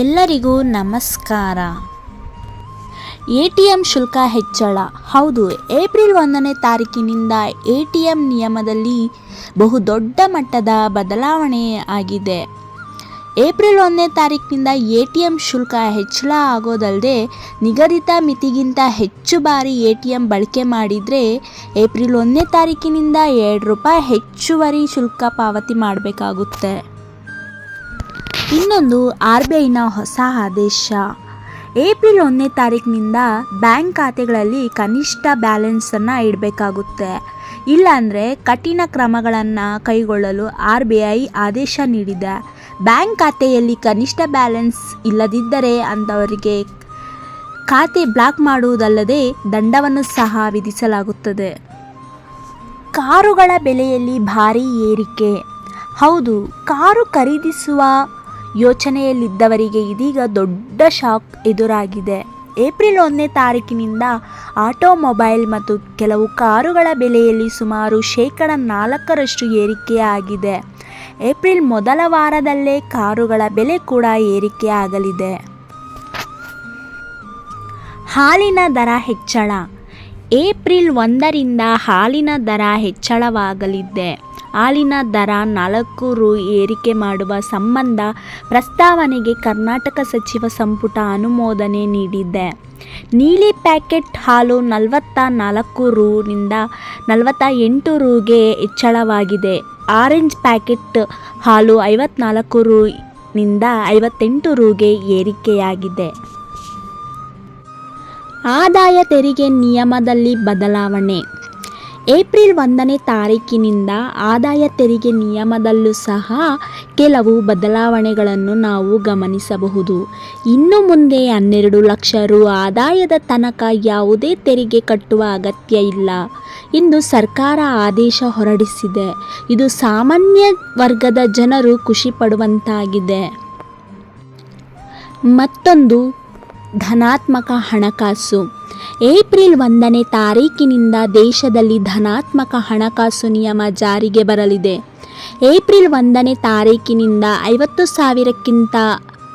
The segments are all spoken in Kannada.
ಎಲ್ಲರಿಗೂ ನಮಸ್ಕಾರ. ಎ ಟಿ ಎಂ ಶುಲ್ಕ ಹೆಚ್ಚಳ. ಹೌದು, ಏಪ್ರಿಲ್ ಒಂದನೇ ತಾರೀಕಿನಿಂದ ಎ ಟಿ ಎಂ ನಿಯಮದಲ್ಲಿ ಬಹುದೊಡ್ಡ ಮಟ್ಟದ ಬದಲಾವಣೆ ಆಗಿದೆ. ಏಪ್ರಿಲ್ ಒಂದನೇ ತಾರೀಕಿನಿಂದ ಎ ಟಿ ಎಂ ಶುಲ್ಕ ಹೆಚ್ಚಳ ಆಗೋದಲ್ಲದೆ ನಿಗದಿತ ಮಿತಿಗಿಂತ ಹೆಚ್ಚು ಬಾರಿ ಎ ಟಿ ಎಂ ಬಳಕೆ ಮಾಡಿದರೆ ಏಪ್ರಿಲ್ ಒಂದನೇ ತಾರೀಕಿನಿಂದ ಎರಡು ರೂಪಾಯಿ ಹೆಚ್ಚುವರಿ ಶುಲ್ಕ ಪಾವತಿ ಮಾಡಬೇಕಾಗುತ್ತೆ. ಇನ್ನೊಂದು ಆರ್ ಬಿ ಐನ ಹೊಸ ಆದೇಶ. ಏಪ್ರಿಲ್ ಒಂದನೇ ತಾರೀಕಿನಿಂದ ಬ್ಯಾಂಕ್ ಖಾತೆಗಳಲ್ಲಿ ಕನಿಷ್ಠ ಬ್ಯಾಲೆನ್ಸನ್ನು ಇಡಬೇಕಾಗುತ್ತೆ. ಇಲ್ಲಾಂದರೆ ಕಠಿಣ ಕ್ರಮಗಳನ್ನು ಕೈಗೊಳ್ಳಲು ಆರ್ ಬಿ ಐ ಆದೇಶ ನೀಡಿದೆ. ಬ್ಯಾಂಕ್ ಖಾತೆಯಲ್ಲಿ ಕನಿಷ್ಠ ಬ್ಯಾಲೆನ್ಸ್ ಇಲ್ಲದಿದ್ದರೆ ಅಂಥವರಿಗೆ ಖಾತೆ ಬ್ಲಾಕ್ ಮಾಡುವುದಲ್ಲದೆ ದಂಡವನ್ನು ಸಹ ವಿಧಿಸಲಾಗುತ್ತದೆ. ಕಾರುಗಳ ಬೆಲೆಯಲ್ಲಿ ಭಾರೀ ಏರಿಕೆ. ಹೌದು, ಕಾರು ಖರೀದಿಸುವ ಯೋಚನೆಯಲ್ಲಿದ್ದವರಿಗೆ ಇದೀಗ ದೊಡ್ಡ ಶಾಕ್ ಎದುರಾಗಿದೆ. ಏಪ್ರಿಲ್ ಒಂದನೇ ತಾರೀಕಿನಿಂದ ಆಟೋಮೊಬೈಲ್ ಮತ್ತು ಕೆಲವು ಕಾರುಗಳ ಬೆಲೆಯಲ್ಲಿ ಸುಮಾರು ಶೇಕಡ ನಾಲ್ಕರಷ್ಟು ಏರಿಕೆಯಾಗಿದೆ. ಏಪ್ರಿಲ್ ಮೊದಲ ವಾರದಲ್ಲೇ ಕಾರುಗಳ ಬೆಲೆ ಕೂಡ ಏರಿಕೆಯಾಗಲಿದೆ. ಹಾಲಿನ ದರ ಹೆಚ್ಚಳ ಏಪ್ರಿಲ್ ಒಂದರಿಂದ ಹಾಲಿನ ದರ ಹೆಚ್ಚಳವಾಗಲಿದೆ. ಹಾಲಿನ ದರ ನಾಲ್ಕು ರು ಏರಿಕೆ ಮಾಡುವ ಸಂಬಂಧ ಪ್ರಸ್ತಾವನೆಗೆ ಕರ್ನಾಟಕ ಸಚಿವ ಸಂಪುಟ ಅನುಮೋದನೆ ನೀಡಿದೆ. ನೀಲಿ ಪ್ಯಾಕೆಟ್ ಹಾಲು ನಲವತ್ತ ನಾಲ್ಕು ರುನಿಂದ ನಲವತ್ತ ಎಂಟು ರುಗೆ ಹೆಚ್ಚಳವಾಗಿದೆ. ಆರೆಂಜ್ ಪ್ಯಾಕೆಟ್ ಹಾಲು ಐವತ್ನಾಲ್ಕು ರುನಿಂದ ಐವತ್ತೆಂಟು ರುಗೆ ಏರಿಕೆಯಾಗಿದೆ. ಆದಾಯ ತೆರಿಗೆ ನಿಯಮದಲ್ಲಿ ಬದಲಾವಣೆ. ಏಪ್ರಿಲ್ ಒಂದನೇ ತಾರೀಕಿನಿಂದ ಆದಾಯ ತೆರಿಗೆ ನಿಯಮದಲ್ಲೂ ಸಹ ಕೆಲವು ಬದಲಾವಣೆಗಳನ್ನು ನಾವು ಗಮನಿಸಬಹುದು. ಇನ್ನು ಮುಂದೆ ಹನ್ನೆರಡು ಲಕ್ಷ ರು ಆದಾಯದ ತನಕ ಯಾವುದೇ ತೆರಿಗೆ ಕಟ್ಟುವ ಅಗತ್ಯ ಇಲ್ಲ. ಎಂದು ಸರ್ಕಾರ ಆದೇಶ ಹೊರಡಿಸಿದೆ. ಇದು ಸಾಮಾನ್ಯ ವರ್ಗದ ಜನರು ಖುಷಿಪಡುವಂತಾಗಿದೆ ಮತ್ತೊಂದು ಧನಾತ್ಮಕ ಹಣಕಾಸು. ಏಪ್ರಿಲ್ ಒಂದನೇ ತಾರೀಕಿನಿಂದ ದೇಶದಲ್ಲಿ ಧನಾತ್ಮಕ ಹಣಕಾಸು ನಿಯಮ ಜಾರಿಗೆ ಬರಲಿದೆ. ಏಪ್ರಿಲ್ ಒಂದನೇ ತಾರೀಕಿನಿಂದ ಐವತ್ತು ಸಾವಿರಕ್ಕಿಂತ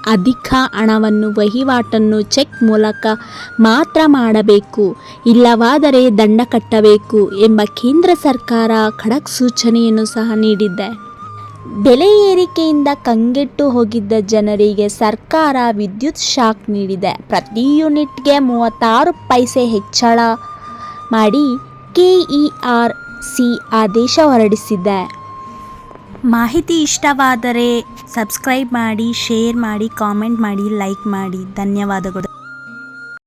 ಅಧಿಕ ಹಣವನ್ನು ವಹಿವಾಟನ್ನು ಚೆಕ್ ಮೂಲಕ ಮಾತ್ರ ಮಾಡಬೇಕು, ಇಲ್ಲವಾದರೆ ದಂಡ ಕಟ್ಟಬೇಕು ಎಂಬ ಕೇಂದ್ರ ಸರ್ಕಾರ ಖಡಕ್ ಸೂಚನೆಯನ್ನು ಸಹ ನೀಡಿದೆ. ಬೆಲೆ ಏರಿಕೆಯಿಂದ ಕಂಗೆಟ್ಟು ಹೋಗಿದ್ದ ಜನರಿಗೆ ಸರ್ಕಾರ ವಿದ್ಯುತ್ ಶಾಕ್ ನೀಡಿದೆ. ಪ್ರತಿ ಯೂನಿಟ್ಗೆ ಮೂವತ್ತಾರು ಪೈಸೆ ಹೆಚ್ಚಳ ಮಾಡಿ ಕೆಇಆರ್ ಸಿ ಆದೇಶ ಹೊರಡಿಸಿದೆ. ಮಾಹಿತಿ ಇಷ್ಟವಾದರೆ ಸಬ್ಸ್ಕ್ರೈಬ್ ಮಾಡಿ, ಶೇರ್ ಮಾಡಿ, ಕಾಮೆಂಟ್ ಮಾಡಿ, ಲೈಕ್ ಮಾಡಿ. ಧನ್ಯವಾದಗಳು.